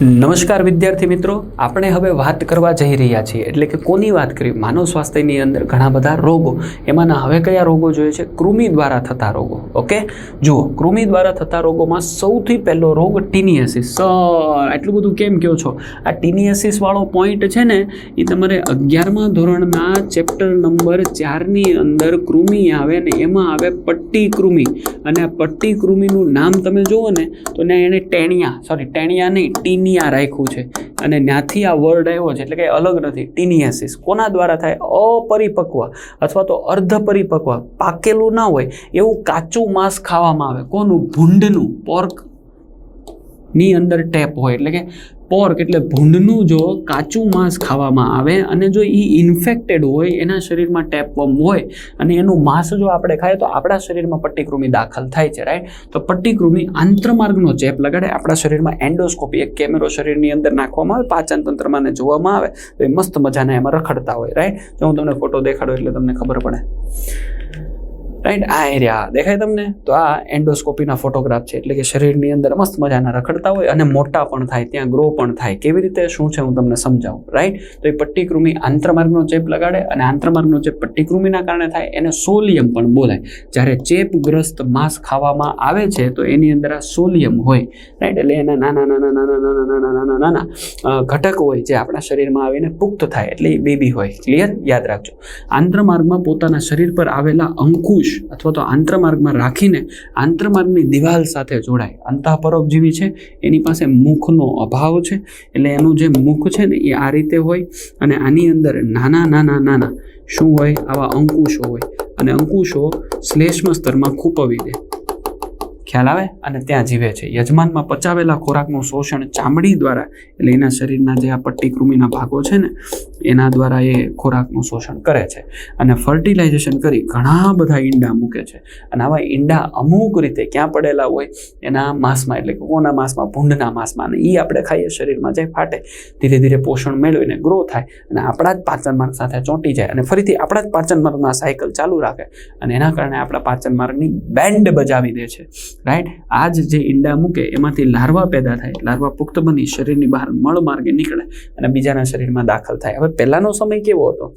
નમસ્કાર વિદ્યાર્થી મિત્રો, આપણે હવે વાત કરવા જઈ રહ્યા છીએ. એટલે કે કોની વાત કરી? માનવ સ્વાસ્થ્યની અંદર ઘણા બધા રોગો. એમાંના હવે કયા રોગો જોઈએ છે? કૃમિ દ્વારા થતા રોગો. ઓકે? જુઓ, કૃમિ દ્વારા થતા રોગોમાં સૌથી પહેલો રોગ ટીનિયસિસ એટલું બધું કેમ કહો છો? આ ટીનિયસિસ વાળો પોઈન્ટ છે ને, એ તમારે અગિયારમા ધોરણના ચેપ્ટર નંબર ચારની અંદર કૃમિ આવે ને, એમાં આવે પટ્ટી કૃમિ. અને આ પટ્ટી કૃમિનું નામ તમે જુઓ ને, તો ને એને ટેણિયા સોરી ટેણિયા નહીં ટીનિયા રાખ્યું છે. અને ત્યાંથી આ વર્ડ આવ્યો છે, એટલે કે અલગ નથી, ટીનિયાસિસ. કોના દ્વારા થાય? અપરિપક્વ, અથવા તો અર્ધ પરિપક્વ પાકેલું ના હોય, એવું કાચું માંસ ખાવામાં આવે. કોનું? ભૂંડનું પોર્ક ની અંદર ટેપ હોય, એટલે કે પોર્ક એટલે ભૂંડનું જો કાચું માંસ ખાવામાં આવે અને જો એ ઇન્ફેક્ટેડ હોય, એના શરીરમાં ટેપવમ હોય અને એનું માંસ જો આપણે ખાઈએ તો આપણા શરીરમાં પટ્ટીકૃમિ દાખલ થાય છે રાઈટ તો પટ્ટીકૃમિ આંત્રમાર્ગનો ચેપ લગાડે, આપણા શરીરમાં એન્ડોસ્કોપી એક કેમેરો શરીરની અંદર નાખવામાં આવે, પાચન તંત્રમાં જોવામાં આવે, તો એ મસ્ત મજાના એમાં રખડતા હોય રાઈટ જો હું તમને ફોટો દેખાડું એટલે તમને ખબર પડે. રાઈટ આ એરિયા દેખાય તમને? તો આ એન્ડોસ્કોપીના ફોટોગ્રાફ છે. એટલે કે શરીરની અંદર મસ્ત મજાના રખડતા હોય અને મોટા પણ થાય, ત્યાં ગ્રો પણ થાય. કેવી રીતે? શું છે? હું તમને સમજાવું. રાઈટ તો એ પટ્ટીકૃમિ આંતરમાર્ગનો ચેપ લગાડે અને આંતરમાર્ગનો ચેપ પટ્ટીકૃમિના કારણે થાય, એને સોલિયમ પણ બોલાય. જ્યારે ચેપગ્રસ્ત માંસ ખાવામાં આવે છે, તો એની અંદર આ સોલિયમ હોય. રાઈટ એટલે એના નાના નાના નાના નાના નાના નાના નાના ઘટક હોય જે આપણા શરીરમાં આવીને પુખ્ત થાય. એટલે એ બેબી હોય. ક્લિયર યાદ રાખજો. આંતરમાર્ગમાં પોતાના શરીર પર આવેલા અંકુશ અથવા તો આંતરમાર્ગમાં રાખીને આંતરમાર્ગની દિવાલ સાથે જોડાય. અંતઃપરોપજીવી છે, એની પાસે મુખનો અભાવ છે, એટલે એનું જે મુખ છે ને એ આ રીતે હોય અને આની અંદર નાના નાના નાના શું હોય, આવા અંકુશો હોય. અને અંકુશો શ્લેષ્મ સ્તરમાં ખૂપવી દે. ખ્યાલ આવે? અને ત્યાં જીવે છે. યજમાનમાં પચાવેલા ખોરાકનું શોષણ ચામડી દ્વારા, એટલે એના શરીરના જે આ પટ્ટીકૃમિના ભાગો છે ને, એના દ્વારા એ ખોરાકનું શોષણ કરે છે. અને ફર્ટિલાઇઝેશન કરી ઘણા બધા ઈંડા મૂકે છે. અને આવા ઈંડા અમુક રીતે ક્યાં પડેલા હોય, એના માંસમાં, એટલે કોના માંસમાં, ભૂંડના માંસમાં, અને એ આપણે ખાઈએ શરીરમાં જાય ફાટે, ધીરે ધીરે પોષણ મેળવીને ગ્રો થાય, અને આપણા જ પાચન માર્ગ સાથે ચોંટી જાય, અને ફરીથી આપણા જ પાચન માર્ગમાં સાયકલ ચાલુ રાખે, અને એના કારણે આપણા પાચન માર્ગની બેન્ડ બજાવી દે છે. રાઈટ આ જ ઈંડા મૂકે, એમાંથી લાર્વા પેદા થાય. લાર્વા પુખ્ત બની, શરીરની બહાર મળ માર્ગે નીકળે અને બીજાના શરીરમાં દાખલ થાય. હવે પહેલાંનો સમય કેવો હતો?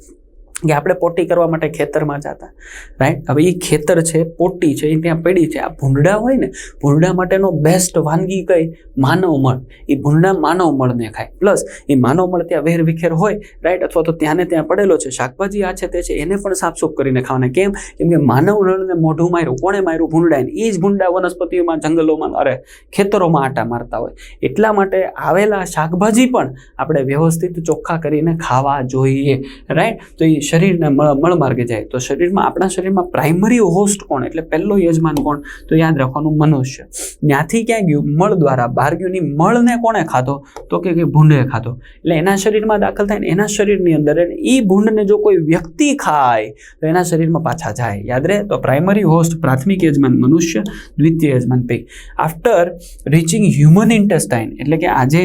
કે આપણે પોટી કરવા માટે ખેતરમાં જતા. રાઈટ હવે એ ખેતર છે, પોટી છે એ ત્યાં પડી છે. આ ભૂંડડા હોય ને ભૂંડા માટેનો બેસ્ટ વાનગી કઈ? માનવ મળ. એ ભૂંડા માનવ મળને ખાય. પ્લસ એ માનવ મળ ત્યાં વેર વિખેર હોય રાઈટ અથવા તો ત્યાં ને ત્યાં પડેલો છે. શાકભાજી આ છે તે છે, એને પણ સાફસૂફ કરીને ખાવાના. કેમ? કેમ કે માનવ નળને મોઢું માર્યું, કોણે માર્યું? ભૂંડાને એ જ ભૂંડા વનસ્પતિઓમાં, જંગલોમાં, અરે, ખેતરોમાં આટા મારતા હોય. એટલા માટે આવેલા શાકભાજી પણ આપણે વ્યવસ્થિત ચોખ્ખા કરીને ખાવા જોઈએ. રાઈટ તો એ શરીરને મળ માર્ગે જાય. તો શરીરમાં, આપણા શરીરમાં પ્રાઇમરી હોસ્ટ કોણ? એટલે પહેલો યજમાન કોણ? તો યાદ રાખવાનું મનુષ્ય. ત્યાંથી ક્યાં ગયું? મળ દ્વારા. બહાર ગયું ની મળને કોણે ખાધો? તો કે ભૂંડે ખાધો. એટલે એના શરીરમાં દાખલ થાય ને એના શરીરની અંદર એ ભૂંડને જો કોઈ વ્યક્તિ ખાય, તો એના શરીરમાં પાછા જાય. યાદ રહે? તો પ્રાઇમરી હોસ્ટ પ્રાથમિક યજમાન મનુષ્ય, દ્વિતીય યજમાન પૈકી આફ્ટર રીચિંગ હ્યુમન ઇન્ટેસ્ટાઇન એટલે કે આજે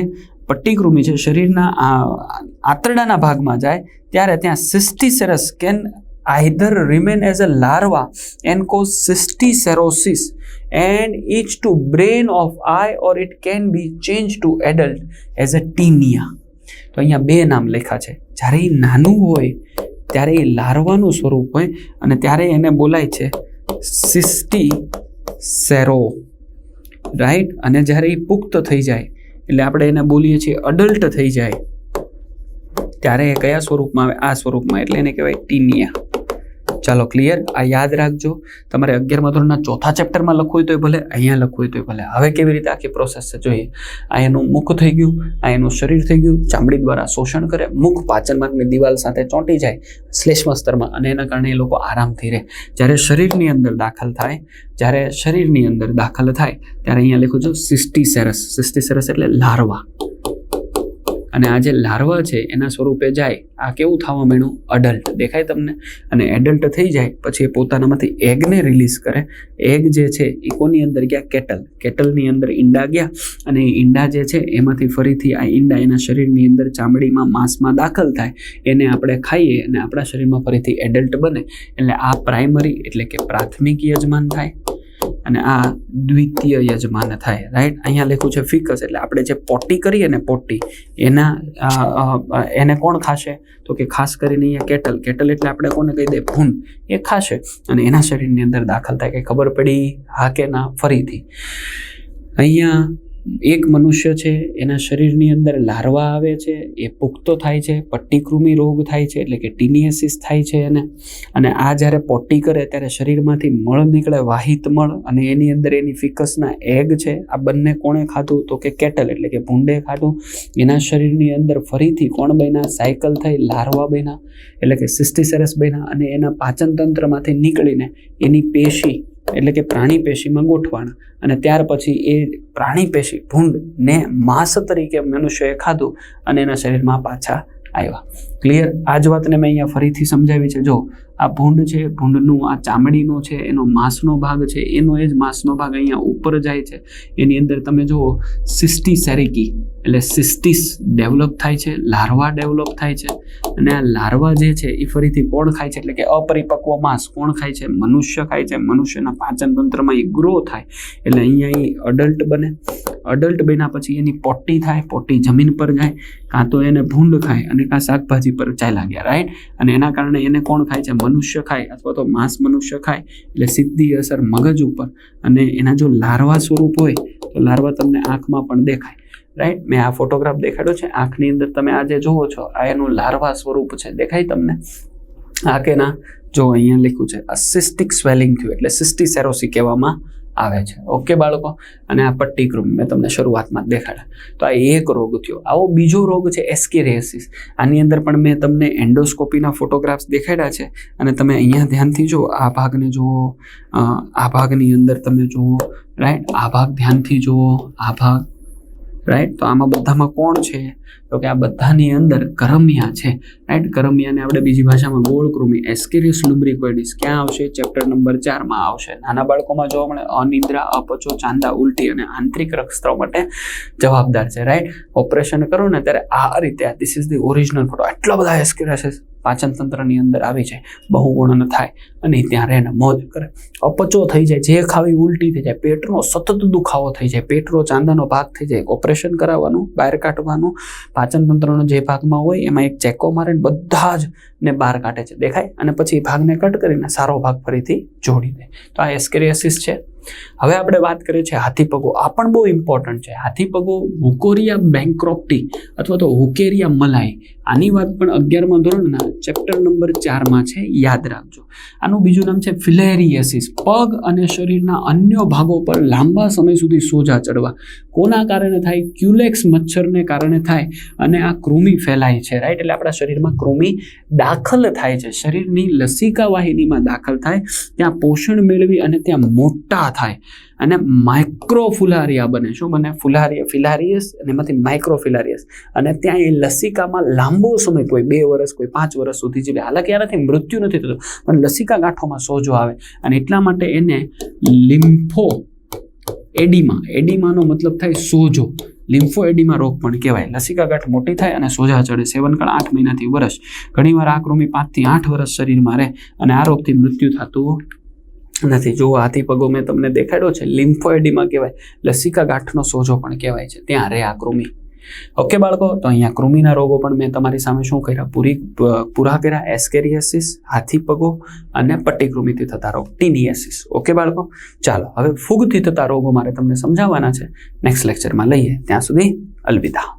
પટ્ટીકૃમિ છે, શરીરના આંતરડાના ભાગમાં જાય, ત્યારે ત્યાં cysticercus can either remain as a larva and cause cysticercosis and each to brain of eye or it can be change to adult as a taenia. તો અહીંયા બે નામ લખ્યા છે. જ્યારે એ નાનું હોય, ત્યારે એ લાર્વાનું સ્વરૂપ હોય અને ત્યારે એને બોલાય છે સિસ્ટી સેરો રાઈટ? અને જ્યારે એ પુખ્ત થઈ જાય એટલે આપણે એને બોલીએ છીએ અડલ્ટ થઈ જાય. ત્યારે એ કયા સ્વરૂપમાં આવે? આ સ્વરૂપમાં એટલે એને કહેવાય ટીનિયા. ચાલો ક્લિયર આ યાદ રાખજો. તમારે અગિયારમા ધોરણના ચોથા ચેપ્ટરમાં લખવું હોય તોય ભલે, અહીંયા લખવું હોય તોય ભલે. હવે કેવી રીતે આખી પ્રોસેસ છે? જોઈએ. આ એનું મુખ થઈ ગયું, આ એનું શરીર થઈ ગયું. ચામડી દ્વારા શોષણ કરે. મુખ પાચન માર્ગની દિવાલ સાથે ચોંટી જાય. શ્લેષ્મ સ્તરમાં અને એના કારણે એ લોકો આરામથી રહે. જ્યારે શરીરની અંદર દાખલ થાય, જ્યારે શરીરની અંદર દાખલ થાય, ત્યારે અહીંયા લખું છું સિસ્ટીસેરસ. સિસ્ટીસેરસ એટલે લાર્વા. અને આ જે લાર્વા છે, એના સ્વરૂપે જાય, આ કેવું થવા માંડ્યું? અડલ્ટ દેખાય તમને? અને એડલ્ટ થઈ જાય, પછી એ પોતાનામાંથી એગને રિલીઝ કરે. એગ જે છે, એ કોની અંદર ગયા? કેટલ કેટલની અંદર ઈંડા ગયા, અને એ ઈંડા જે છે, એમાંથી ફરીથી આ ઈંડા એના શરીરની અંદર ચામડીમાં, માંસમાં દાખલ થાય. એને આપણે ખાઈએ અને આપણા શરીરમાં ફરીથી એડલ્ટ બને. એટલે આ પ્રાઇમરી એટલે કે પ્રાથમિક યજમાન થાય. અને આ દ્વિતીય યજમાન થાય રાઈટ અહીંયા લખ્યું છે ફિકસ એટલે આપણે જે પોટી કરીએ ને પોટી, એના એને કોણ ખાશે? તો કે ખાસ કરીને અહીંયા કેટલ કેટલ એટલે આપણે કોને કહી દે ભૂન એ ખાશે. અને એના શરીરની અંદર દાખલ થાય, કે ખબર પડી? હા કે ના? ફરીથી. અહીંયા એક મનુષ્ય છે, એના શરીરની અંદર લાર્વા આવે છે, એ પુખ્તો થાય છે, પટ્ટીકૃમિ રોગ થાય છે, એટલે કે ટીનિયસિસ થાય છે એને. અને આ જ્યારે પોટી કરે ત્યારે શરીરમાંથી મળ નીકળે, વાહિત મળ, અને એની અંદર એની ફિકસના એગ છે, આ બંને કોણે ખાધું? તો કે કેટલ, એટલે કે ભૂંડે ખાધું. એના શરીરની અંદર ફરીથી કોણ બન્યા? સાયકલ થઈ, લાર્વા બન્યા, એટલે કે સિસ્ટિસેરસ બન્યા, અને એના પાચન તંત્રમાંથી નીકળીને એની પેશી એટલે કે પ્રાણી પેશીમાં ગોઠવાણ અને ત્યાર પછી એ પ્રાણી પેશી ભૂંડને માંસ તરીકે મનુષ્યએ ખાધું અને એના શરીરમાં પાછા આવ્યા. ક્લિયર આ જ વાતને મેં અહીંયા ફરીથી સમજાવી છે. જો આ ભૂંડ છે, ભૂંડનું આ ચામડીનો છે, એનો માંસનો ભાગ છે, એનો એ જ માંસનો ભાગ અહીંયા ઉપર જાય છે. એની અંદર તમે જુઓ સિસ્ટી સેરિકી એટલે સિસ્ટિસ ડેવલપ થાય છે, લાર્વા ડેવલપ થાય છે. અને આ લાર્વા જે છે એ ફરીથી કોણ ખાય છે? એટલે કે અપરિપક્વ માંસ કોણ ખાય છે? મનુષ્ય ખાય છે. મનુષ્યના પાચન તંત્રમાં એ ગ્રો થાય. એટલે અહીંયા એ અડલ્ટ બને. અડલ્ટ બન્યા પછી એની પોટી થાય, પોટી જમીન પર જાય, કાં તો એને ભૂંડ ખાય અને કાં શાકભાજી પર ચાલ્યા ગયા રાઈટ અને એના કારણે એને કોણ ખાય છે? મનુષ્ય ખાય અથવા તો માંસ મનુષ્ય ખાય, એટલે સીધી અસર મગજ ઉપર. અને એના જો લાર્વા સ્વરૂપ હોય, તો લાર્વા તમને આંખમાં પણ દેખાય. રાઈટ મેં આ ફોટોગ્રાફ દેખાડ્યો છે. આંખની અંદર તમે આ જે જુઓ છો, આ એનું લાર્વા સ્વરૂપ છે. દેખાય તમને? આ કેના જો અહીંયા લખ્યું છે, અસિસ્ટિક સ્વેલિંગ થયું, એટલે સિસ્ટિસેરોસી કહેવામાં આવે છે. ઓકે બાળકો? અને આ પટ્ટીકૃમ મેં તમને શરૂઆતમાં જ દેખાડ્યા. તો આ એક રોગ થયો. આવો બીજો રોગ છે એસ્કેરિયાસિસ આની અંદર પણ મેં તમને એન્ડોસ્કોપીના ફોટોગ્રાફ્સ દેખાડ્યા છે. અને તમે અહીંયા ધ્યાનથી જુઓ, આ ભાગને જુઓ આ ભાગની અંદર તમે જુઓ રાઈટ આ ભાગ ધ્યાનથી જુઓ, આ ભાગ રાઈટ તો આમાં બધામાં કોણ છે? તો કે આ બધાની અંદર કરમિયા છે. રાઈટ કરમિયાને આપણે બીજી ભાષામાં ગોળ કૃમિ એસ્કેરિયસ લુબ્રિકોઇડિસ ક્યાં આવશે? ચેપ્ટર નંબર ચારમાં આવશે. નાના બાળકોમાં જોવા મળે અનિદ્રા, અપચો, ચાંદા ઉલટી અને આંતરિક રક્તસ્રાવ માટે જવાબદાર છે. રાઈટ ઓપરેશન કરો ને ત્યારે આ રીતે આ this is the original photo આટલા બધા એસ્કેરિયસ પાચન તંત્રની અંદર આવી જાય બહુગુણન થાય અને ત્યાં રહીને મોજ કરે. અપચો થઈ જાય, જે ખાવી ઉલટી થઈ જાય, પેટનો સતત દુખાવો થઈ જાય, પેટનો ચાંદાનો ભાગ થઈ જાય ઓપરેશન કરાવવાનું, બહાર કાઢવાનું. પાચન તંત્રનો જે ભાગમાં હોય એમાં એક ચેકો મારે બધા જ ને બહાર કાઢે છે. દેખાય? અને પછી ભાગને કટ કરીને સારો ભાગ ફરીથી જોડી દે. તો આ એસ્કેરિયાસિસ છે. હવે આપણે વાત કરીએ છીએ હાથીપગો આ પણ બહુ ઇમ્પોર્ટન્ટ છે. હાથીપગો હુકોરિયા બેન્ક્રોપ્ટી અથવા તો હુકેરિયા મલાઈ. આની વાત પણ અગિયારમાં ધોરણના ચેપ્ટર નંબર ચારમાં છે. યાદ રાખજો. આનું બીજું નામ છે ફિલેરિયસિસ પગ અને શરીરના અન્ય ભાગો પર લાંબા સમય સુધી સોજા ચડવા. કોના કારણે થાય? ક્યુલેક્સ મચ્છરને કારણે થાય અને આ કૃમિ ફેલાય છે રાઈટ એટલે આપણા શરીરમાં કૃમિ દાખલ થાય છે. શરીરની લસિકા વાહિનીમાં દાખલ થાય. ત્યાં પોષણ મેળવી અને ત્યાં મોટા થાય. અને માઇક્રોફુલારિયા બને શું બને ફુલારિયા ફિલારિયસ અને એમાંથી માઇક્રોફિલારિયસ અને ત્યાં એ લસિકામાં લાંબો સમય કોઈ બે વર્ષ કોઈ પાંચ વર્ષ સુધી જીવે. હાલાકી આનાથી મૃત્યુ નથી થતું, પણ લસિકા ગાંઠોમાં સોજો આવે. અને એટલા માટે એને લિમ્ફો એડીમા, એડીમાનો મતલબ થાય સોજો. લિમ્ફો એડીમા રોગ પણ કહેવાય. લસિકા ગાંઠ મોટી થાય અને સોજા ચડે સેવનકાળ આઠ મહિનાથી વર્ષ. ઘણીવાર આ કૃમિ પાંચથી આઠ વર્ષ શરીરમાં રહે અને આ રોગથી મૃત્યુ થતું નથી જુઓ, હાથી પગો મેં તમને દેખાડ્યો છે લિમ્ફોએડીમાં કહેવાય, લસિકા ગાંઠનો સોજો પણ કહેવાય છે. ત્યાં રહે આ કૃમિ. ઓકે બાળકો, તો અહીંયા કૃમિના રોગો પણ મેં તમારી સામે શું કર્યા? પૂરી પૂરા કર્યા, એસ્કેરિયાસિસ, હાથી પગો અને પટ્ટીકૃમિથી થતા રોગ ટીનિયાસિસ ઓકે બાળકો? ચાલો, હવે ફૂગથી થતા રોગો મારે તમને સમજાવવાના છે. નેક્સ્ટ લેક્ચરમાં લઈએ. ત્યાં સુધી અલવિદા.